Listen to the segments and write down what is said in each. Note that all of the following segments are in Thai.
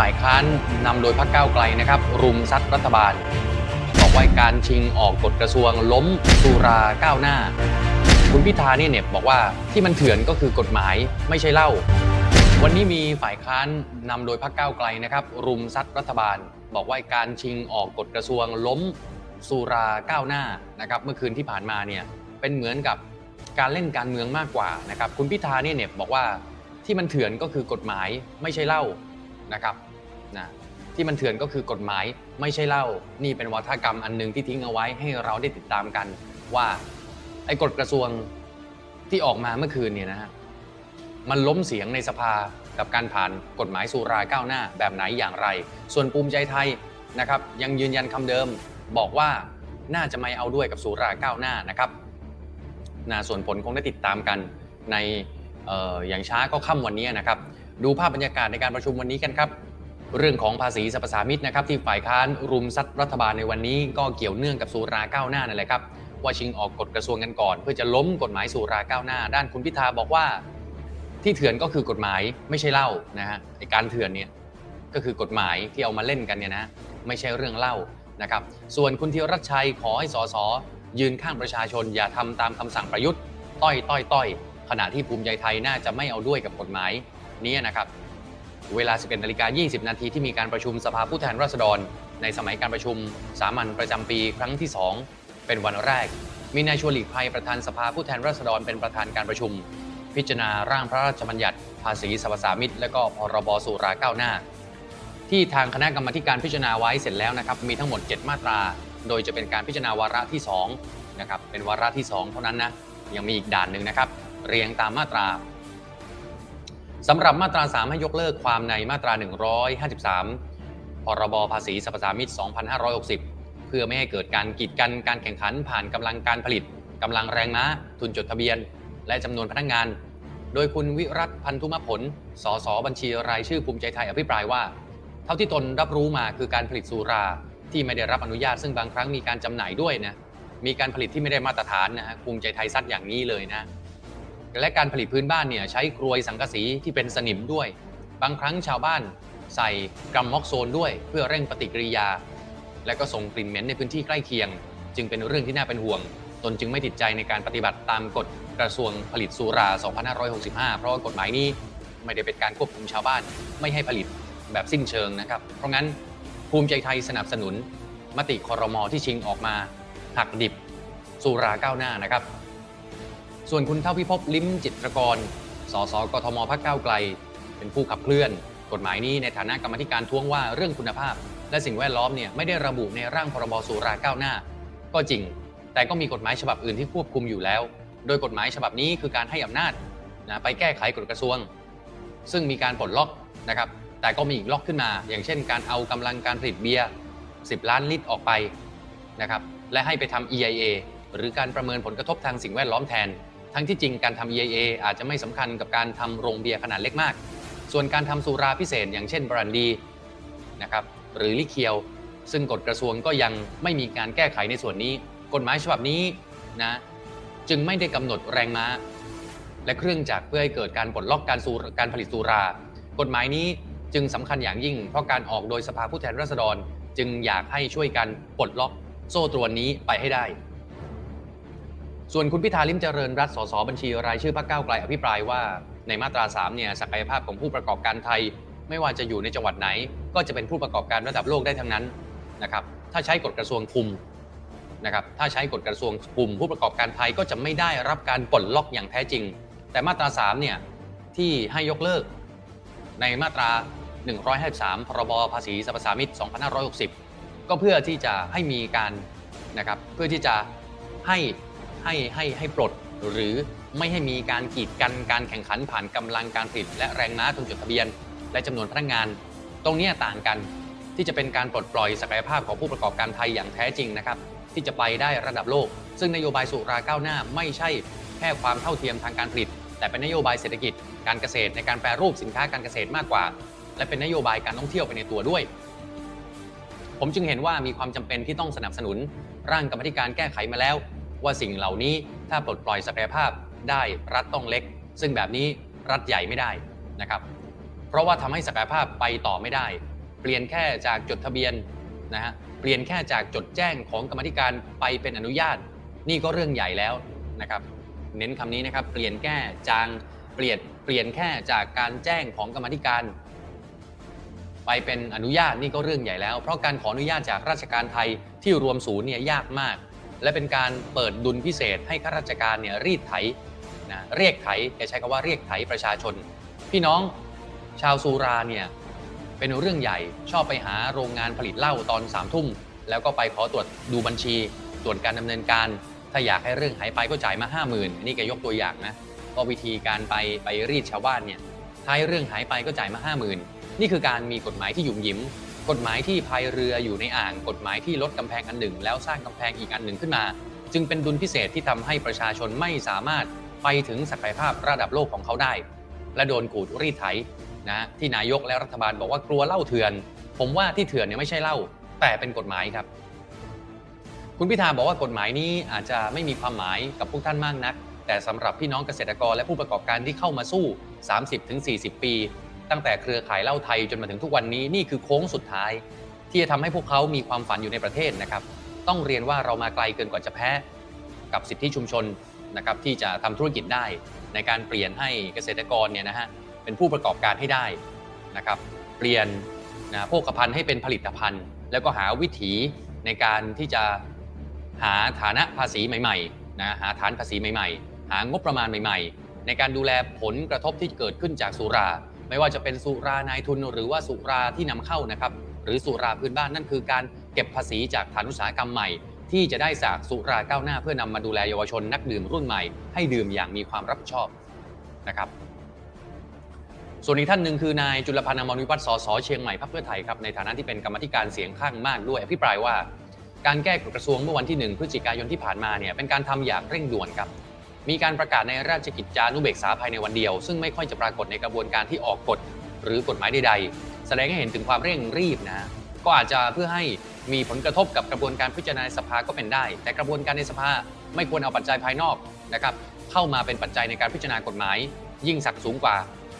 ฝ่ายค้านนำโดยพรรคก้าวไกลนะครับ รุมซัดรัฐบาล บอกว่าการชิงออกกฎกระทรวงล้มสุราก้าวหน้า คุณพิธาเนี่ยเน็บบอกว่าที่มันเถื่อนก็คือกฎหมายไม่ใช่เหล้าวันนี้มีฝ่ายค้านนำโดยพรรคก้าวไกลนะครับ รุมซัดรัฐบาล บอกว่าการชิงออกกฎกระทรวงล้มสุราก้าวหน้านะครับเมื่อคืนที่ผ่านมาเนี่ยเป็นเหมือนกับการเล่นการเมืองมากกว่านะครับคุณพิธาเนี่ยเน็บบอกว่าที่มันเถื่อนก็คือกฎหมายไม่ใช่เหล้านะครับ ที่มันเถื่อนก็คือกฎหมายไม่ใช่เล้านี่เป็นวัฒกรรมอันหนึ่งที่ทิ้งเอาไว้ให้เราได้ติดตามกัน ว่าไอ้กฎกระทรวงที่ออกมาเมื่อคืนเนี่ยนะฮะมันล้มเสียงในสภากับการผ่านกฎหมายสุราก้าวหน้าแบบไหนอย่างไร ส่วนภูมิใจไทยนะครับยังยืนยันคำเดิมบอกว่าน่าจะไม่เอาด้วยกับสุราก้าวหน้านะครับนะส่วนผลคงได้ติดตามกันในอออย่างช้าก็ค่ำวันนี้นะครับ ดูภาพบรรยากาศในการประชุมวันนี้กันครับ เรื่องของภาษีสรรพสามิตนะครับที่ฝ่ายค้านรุมซัดรัฐบาลในวันนี้ก็เกี่ยวเนื่องกับสุราก้าวหน้านั่นแหละครับว่าชิงออกกฎกระทรวงกันก่อน เพื่อจะล้มกฎหมายสุราก้าวหน้า ด้านคุณพิธาบอกว่า ที่เถื่อนก็คือกฎหมายไม่ใช่เหล้านะฮะไอการเถื่อนเนี่ยก็คือกฎหมายที่เอามาเล่นกันเนี่ยนะไม่ใช่เรื่องเล่านะครับส่วนคุณธีรรัชชัยขอให้สสยืนข้างประชาชน อย่าทำตามคำสั่งประยุทธ์ ต้อยต้อยต้อยขณะที่ภูมิใจไทยน่าจะไม่เอาด้วยกับกฎหมายนี้นะครับ เวลา 11นาฬิกา20 นาทีที่มีการประชุมสภาผู้แทนราษฎร ในสมัยการประชุมสามัญประจำปีครั้งที่ 2 เป็นวันแรก มีนายชวนหลีกภัยประธานสภาผู้แทนราษฎรเป็นประธานการประชุม พิจารณาร่างพระราชบัญญัติ ภาษีสรรพสามิตและก็พรบสุราก้าวหน้า ที่ทางคณะกรรมาการพิจารณาไว้เสร็จแล้วนะครับมีทั้งหมด 7 มาตรา โดยจะเป็นการพิจารณาวาระที่2นะครับเป็นวาระที่ 2 เท่านั้นนะยังมีอีกด่านหนึ่งนะครับเรียงตามมาตรา สำหรับมาตรา 3 ให้ยกเลิกความในมาตรา 153 พรบภาษีสรรพสามิต2560 เพื่อไม่ให้เกิดการกีดกันการแข่งขันผ่านกำลังการผลิตกำลังแรงม้า ทุนจดทะเบียน และจำนวนพนักงาน โดยคุณวิรัตพันธุมผล สสบัญชีรายชื่อภูมิใจไทยอภิปรายว่า เท่าที่ตนรับรู้มาคือการผลิตสุราที่ไม่ได้รับอนุญาตซึ่งบางครั้งมีการจำหน่ายด้วยนะมีการผลิตที่ไม่ได้มาตรฐานนะฮะภูมิใจไทยซัดอย่างนี้เลยนะ และการผลิตพื้นบ้านเนี่ยใช้กรวยสังกะสีที่เป็นสนิมด้วย บางครั้งชาวบ้านใส่กรัมม็อกโซนด้วย เพื่อเร่งปฏิกิริยา และก็ส่งกลิ่นเหม็นในพื้นที่ใกล้เคียง จึงเป็นเรื่องที่น่าเป็นห่วง ตนจึงไม่ติดใจในการปฏิบัติตามกฎกระทรวงผลิตสุรา 2565 เพราะว่ากฎหมายนี้ไม่ได้เป็นการควบคุมชาวบ้าน ไม่ให้ผลิตแบบสิ้นเชิงนะครับ เพราะงั้นภูมิใจไทยสนับสนุน มติคอรมอที่ชิงออกมาหักดิบสุราก้าวหน้านะครับ ส่วนคุณเท่าพิภพลิ้มจิตรกร สสกทมพักก้าวไกล เป็นผู้ขับเคลื่อน กฎหมายนี้ในฐานะกรรมธิการท้วงว่าเรื่องคุณภาพ และสิ่งแวดล้อมเนี่ยไม่ได้ระบุในร่างพรบสุราก้าวหน้า ก็จริง แต่ก็มีกฎหมายฉบับอื่นที่ควบคุมอยู่แล้ว โดยกฎหมายฉบับนี้คือการให้อำนาจนะไปแก้ไขกฎกระทรวง ซึ่งมีการปลดล็อกนะครับ แต่ก็มีอีกล็อกขึ้นมา อย่างเช่น การเอากำลังการผลิตเบียร์10 ล้านลิตรออกไปนะครับ และให้ไปทำ EIA หรือการประเมินผลกระทบทางสิ่งแวดล้อมแทน ทั้งที่จริงการทำ EIA อาจจะไม่สำคัญกับการทำโรงเบียร์ขนาดเล็กมาก ส่วนการทำสุราพิเศษ อย่างเช่นบรันดีนะครับหรือลิเคียว ซึ่งกฎกระทรวงก็ยังไม่มีการแก้ไขในส่วนนี้ กฎหมายฉบับนี้นะจึงไม่ได้กำหนดแรงม้า และเครื่องจักรเพื่อให้เกิดการปลดล็อกการสูการผลิตสุรา กฎหมายนี้จึงสำคัญอย่างยิ่ง เพราะการออกโดยสภาผู้แทนราษฎร จึงอยากให้ช่วยกันปลดล็อกโซ่ตรวนนี้ไปให้ได้ ส่วนคุณพิธาลิมเจริญรัตสสบัญชีรายชื่อพรรคก้าวไกลอภิปรายว่าในมาตรา3เนี่ยศักยภาพของผู้ประกอบการไทย ไม่ว่าจะอยู่ในจังหวัดไหน ก็จะเป็นผู้ประกอบการระดับโลกได้ทั้งนั้นนะครับถ้าใช้กฎกระทรวงคุมนะครับถ้าใช้กฎกระทรวงคุม ผู้ประกอบการไทยก็จะไม่ได้รับการปลดล็อกอย่างแท้จริง แต่มาตรา3เนี่ยที่ให้ยกเลิก ในมาตรา 153 พรบภาษีสรรพสามิต 2560 ก็เพื่อที่จะให้มีการนะครับเพื่อที่จะให้ ให้ให้ให้ปลด หรือไม่ให้มีการกีดกันการแข่งขันผ่านกำลังการผลิต และแรงม้าทุนจดทะเบียน และจำนวนพนักงาน ตรงนี้ต่างกันที่จะเป็นการปลดปล่อยศักยภาพของผู้ประกอบการไทยอย่างแท้จริงนะครับที่จะไปได้ระดับโลก ซึ่งนโยบายสุราก้าวหน้าไม่ใช่แค่ความเท่าเทียมทางการผลิต แต่เป็นนโยบายเศรษฐกิจ การเกษตรในการแปรรูปสินค้าการเกษตรมากกว่า และเป็นนโยบายการท่องเที่ยวไปในตัวด้วย ผมจึงเห็นว่ามีความจำเป็นที่ต้องสนับสนุน ร่างกรรมธิการแก้ไขมาแล้ว ว่าสิ่งเหล่านี้ถ้าปลดปล่อยศักยภาพได้รัฐต้องเล็ก ซึ่งแบบนี้รัฐใหญ่ไม่ได้นะครับเพราะว่าทำให้ศักยภาพไปต่อไม่ได้ เปลี่ยนแค่จากจดทะเบียนนะฮะเปลี่ยนแค่จากจดแจ้งของกรรมธิการไปเป็นอนุญาต นี่ก็เรื่องใหญ่แล้วนะครับเน้นคำนี้นะครับเปลี่ยนแค่จางเปลี่ยนเปลี่ยนแค่จากการแจ้งของกรรมธิการ ไปเป็นอนุญาตนี่ก็เรื่องใหญ่แล้ว เพราะการขออนุญาตจากราชการไทยที่รวมศูนย์เนี่ยยากมาก และเป็นการเปิดดุลพิเศษให้ข้าราชการเนี่ยรีดไถนะเรียกไถแกใช้คำว่าเรียกไถประชาชน พี่น้องชาวสุราเนี่ยเป็นเรื่องใหญ่ชอบไปหาโรงงานผลิตเหล้าตอนสามทุ่มแล้วก็ไปขอตรวจดูบัญชี ตรวจการดำเนินการ ถ้าอยากให้เรื่องหายไปก็จ่ายมา 5 0,000อันนี้แกยกตัวอย่างนะก็วิธีการไปไปรีดชาวบ้านเนี่ยถ้าให้เรื่องหายไปก็จ่ายมา 5 0,000 นี่คือการมีกฎหมายที่หยุ่มหยิม กฎหมายที่พายเรืออยู่ในอ่าง กฎหมายที่ลดกำแพงอันหนึ่ง แล้วสร้างกำแพงอีกอันหนึ่งขึ้นมา จึงเป็นดุลพิเศษที่ทำให้ประชาชนไม่สามารถไปถึงศักยภาพระดับโลกของเขาได้ และโดนขูดรีดไถนะที่นายกและรัฐบาลบอกว่ากลัวเล้าเถื่อน ผมว่าที่เถื่อนเนี่ยไม่ใช่เล้าแต่เป็นกฎหมายครับ คุณพิธาบอกว่ากฎหมายนี้อาจจะไม่มีความหมายกับพวกท่านมากนัก แต่สำหรับพี่น้องเกษตรกรและผู้ประกอบการที่เข้ามาสู้ 30-40 ปี ตั้งแต่เครือข่ายเหล้าไทยจนมาถึงทุกวันนี้นี่คือโค้งสุดท้าย ที่จะทำให้พวกเขามีความฝันอยู่ในประเทศนะครับ ต้องเรียนว่าเรามาไกลเกินกว่าจะแพ้กับสิทธิชุมชนนะครับที่จะทำธุรกิจได้ในการเปลี่ยนให้เกษตรกรเนี่ยนะฮะเป็นผู้ประกอบการให้ได้นะครับ เปลี่ยนนะโภคภัณฑ์ให้เป็นผลิตภัณฑ์ แล้วก็หาวิถีในการที่จะหาฐานะภาษีใหม่ๆนะหาฐานภาษีใหม่ ๆ หางบประมาณใหม่ ๆ ในการดูแลผลกระทบที่เกิดขึ้นจากสุรา ไม่ว่าจะเป็นสุรานายทุนหรือว่าสุราที่นำเข้านะครับหรือสุราพื้นบ้านนั่นคือการเก็บภาษีจากฐานอุตสาหกรรมใหม่ ที่จะได้จากสุราก้าวหน้า เพื่อนำมาดูแลเยาวชนนักดื่มรุ่นใหม่ให้ดื่มอย่างมีความรับผิดชอบนะครับส่วนอีกท่านหนึ่งคือนายจุลพันธ์อมรวิวัฒน์สสเชียงใหม่พรรคเพื่อไทยครับในฐานะที่เป็นกรรมธิการเสียงข้างมากด้วยอภิปรายว่า การแก้กฎกระทรวงเมื่อวันที่ 1 พฤศจิกายนที่ผ่านมาเนี่ยเป็นการทำอย่างเร่งด่วนครับ มีการประกาศในราชกิจจานุเบกษาภายในวันเดียว ซึ่งไม่ค่อยจะปรากฏในกระบวนการที่ออกกฎหรือกฎหมายใดๆ แสดงให้เห็นถึงความเร่งรีบนะก็อาจจะเพื่อให้มีผลกระทบกับกระบวนการพิจารณาในสภาก็เป็นได้ แต่กระบวนการในสภาไม่ควรเอาปัจจัยภายนอกนะครับเข้ามาเป็นปัจจัยในการพิจารณากฎหมาย ยิ่งสักสูงกว่า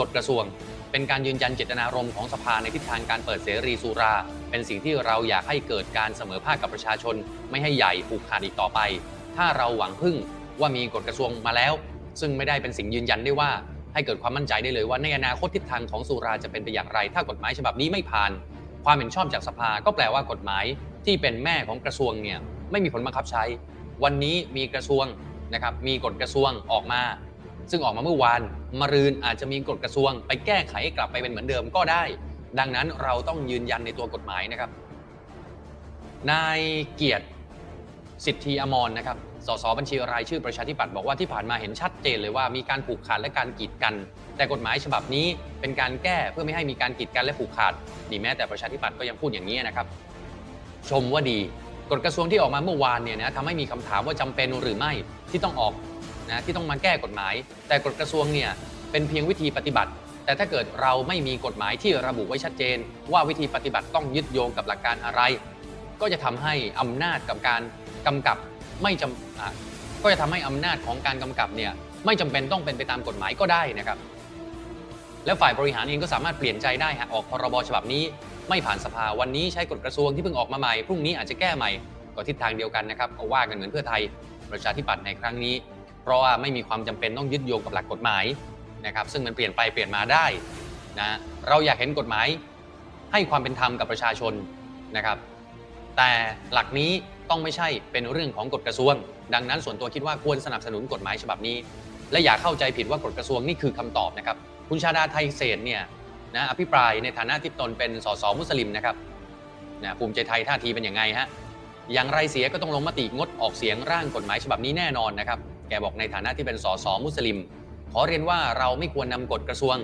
กฎกระทรวง เป็นการยืนยันเจตนารมณ์ของสภาในทิศทางการเปิดเสรีสุรา เป็นสิ่งที่เราอยากให้เกิดการเสมอภาคกับประชาชน ไม่ให้ใหญ่ผูกขาดอีกต่อไป ถ้าเราหวังพึ่ง ว่ามีกฎกระทรวงมาแล้ว ซึ่งไม่ได้เป็นสิ่งยืนยันได้ว่า ให้เกิดความมั่นใจได้เลยว่าในอนาคตทิศทางของสุราจะเป็นไปอย่างไร ถ้ากฎหมายฉบับนี้ไม่ผ่าน ความเห็นชอบจากสภาก็แปลว่ากฎหมายที่เป็นแม่ของกระทรวงเนี่ยไม่มีผลบังคับใช้ วันนี้มีกระทรวงนะครับมีกฎกระทรวงออกมา ซึ่งออกมาเมื่อวานมะรืนอาจจะมีกฎกระทรวง ไปแก้ไขกลับไปเป็นเหมือนเดิมก็ได้ ดังนั้นเราต้องยืนยันในตัวกฎหมายนะครับนายเกียรติสิทธิอมรนะครับ สสบัญชีรายชื่อประชาธิปัตย์บอกว่าที่ผ่านมาเห็นชัดเจนเลยว่ามีการผูกขาดและการกีดกัน แต่กฎหมายฉบับนี้เป็นการแก้เพื่อไม่ให้มีการกีดกันและผูกขาดนี่แม้แต่ประชาธิปัตย์ก็ยังพูดอย่างนี้นะครับ ชมว่าดีกฎกระทรวงที่ออกมาเมื่อวานเนี่ยนะทำให้มีคำถามว่าจำเป็นหรือไม่ที่ต้องออกนะที่ต้องมาแก้กฎหมาย แต่กฎกระทรวงเนี่ยเป็นเพียงวิธีปฏิบัติ แต่ถ้าเกิดเราไม่มีกฎหมายที่ระบุไว้ชัดเจน ว่าวิธีปฏิบัติต้องยึดโยงกับหลักการอะไร ก็จะทำให้อำนาจกับการกำกับ ไม่จำก็จะทำให้อำนาจของการกำกับเนี่ยไม่จำเป็นต้องเป็นไปตามกฎหมายก็ได้นะครับ และฝ่ายบริหารเองก็สามารถเปลี่ยนใจได้หากออกพรบฉบับนี้ ไม่ผ่านสภาวันนี้ใช้กฎกระทรวงที่เพิ่งออกมาใหม่พรุ่งนี้อาจจะแก้ใหม่ก็ทิศทางเดียวกันนะครับก็ว่ากันเหมือนเพื่อไทยประชาธิปัตย์ในครั้งนี้ เพราะว่าไม่มีความจำเป็นต้องยึดโยงกับหลักกฎหมายนะครับซึ่งมันเปลี่ยนไปเปลี่ยนมาได้นะเราอยากเห็นกฎหมายให้ความเป็นธรรมกับประชาชนนะครับ แต่หลักนี้ ต้องไม่ใช่เป็นเรื่องของกฎกระทรวง ดังนั้นส่วนตัวคิดว่าควรสนับสนุนกฎหมายฉบับนี้ และอย่าเข้าใจผิดว่ากฎกระทรวงนี่คือคำตอบนะครับคุณชาดาไทยเศษเนี่ยนะอภิปรายในฐานะที่ตนเป็นสสมุสลิมนะครับนะภูมิใจไทยท่าทีเป็นอยังไงฮะอย่างไรเสียก็ต้องลงมติงดออกเสียงร่างกฎหมายฉบับนี้แน่นอนนะครับแกบอกในฐานะที่เป็นสสมุสลิม ขอเรียนว่าเราไม่ควรนำกฎกระทรวง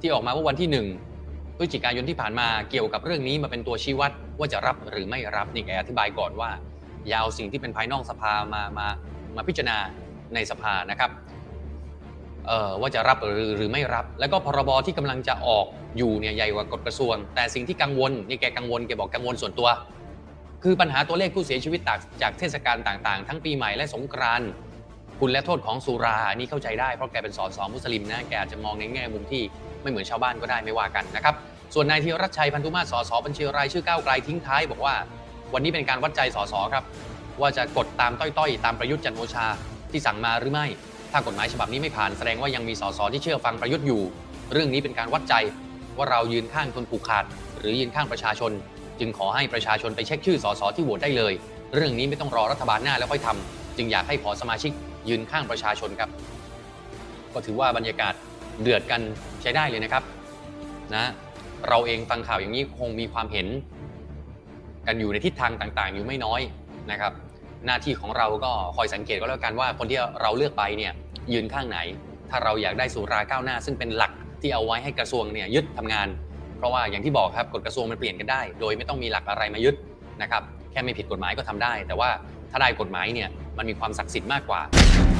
ที่ออกมาเมื่อวันที่ 1พฤศจิกายนที่ผ่านมาเกี่ยวกับเรื่องนี้มาเป็นตัวชี้วัดว่าจะรับหรือไม่รับนี่แกอธิบายก่อนว่า อย่าเอาสิ่งที่เป็นภายนอกสภามามามาพิจารณาในสภานะครับเอ่อว่าจะรับหรือหรือไม่รับ แล้วก็พรบที่กำลังจะออกอยู่เนี่ยใหญ่กว่ากฎกระทรวง แต่สิ่งที่กังวลนี่แกกังวลแกบอกกังวลส่วนตัว คือปัญหาตัวเลขผู้เสียชีวิตจากเทศกาลต่างๆ ทั้งปีใหม่และสงกรานต์คุณและโทษของสุรานี่เข้าใจได้เพราะแกเป็นสสมุสลิมนะแกอาจจะมองในแง่มุมที่ไม่เหมือนชาวบ้านก็ได้ไม่ว่ากันนะครับส่วนนายธีรชัยพันธุมาศสสบัญชีรายชื่อก้าวไกลทิ้งท้ายบอกว่า วันนี้เป็นการวัดใจสสครับ ว่าจะกดตามต้อยๆ ตามประยุทธ์จันทร์โอชาที่สั่งมาหรือไม่ ถ้ากฎหมายฉบับนี้ไม่ผ่านแสดงว่ายังมีสสที่เชื่อฟังประยุทธ์อยู่ เรื่องนี้เป็นการวัดใจว่าเรายืนข้างคนผูกขาด หรือยืนข้างประชาชน จึงขอให้ประชาชนไปเช็คชื่อสสที่โหวตได้เลย เรื่องนี้ไม่ต้องรอรัฐบาลหน้าแล้วค่อยทำจึงอยากให้ขอสมาชิกยืนข้างประชาชนครับ ก็ถือว่าบรรยากาศเดือดกันใช้ได้เลยนะครับนะเราเองฟังข่าวอย่างนี้คงมีความเห็น กันอยู่ในทิศทางต่างๆ อยู่ไม่น้อยนะครับ หน้าที่ของเราก็คอยสังเกตก็แล้วกันว่าคนที่เราเลือกไปเนี่ยยืนข้างไหน ถ้าเราอยากได้สุราก้าวหน้า ซึ่งเป็นหลักที่เอาไว้ให้กระทรวงเนี่ยยึดทำงาน เพราะว่าอย่างที่บอกครับกฎกระทรวงมันเปลี่ยนกันได้ โดยไม่ต้องมีหลักอะไรมายึดนะครับแค่ไม่ผิดกฎหมายก็ทำได้ แต่ว่าถ้าได้กฎหมายเนี่ยมันมีความศักดิ์สิทธิ์มากกว่า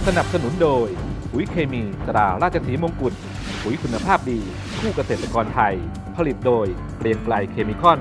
สนับสนุนโดยปุ๋ยเคมีตราราชสีมงกุฎปุ๋ยคุณภาพดี คู่เกษตรกรไทย ผลิตโดยเกรียงไกลเคมีคอน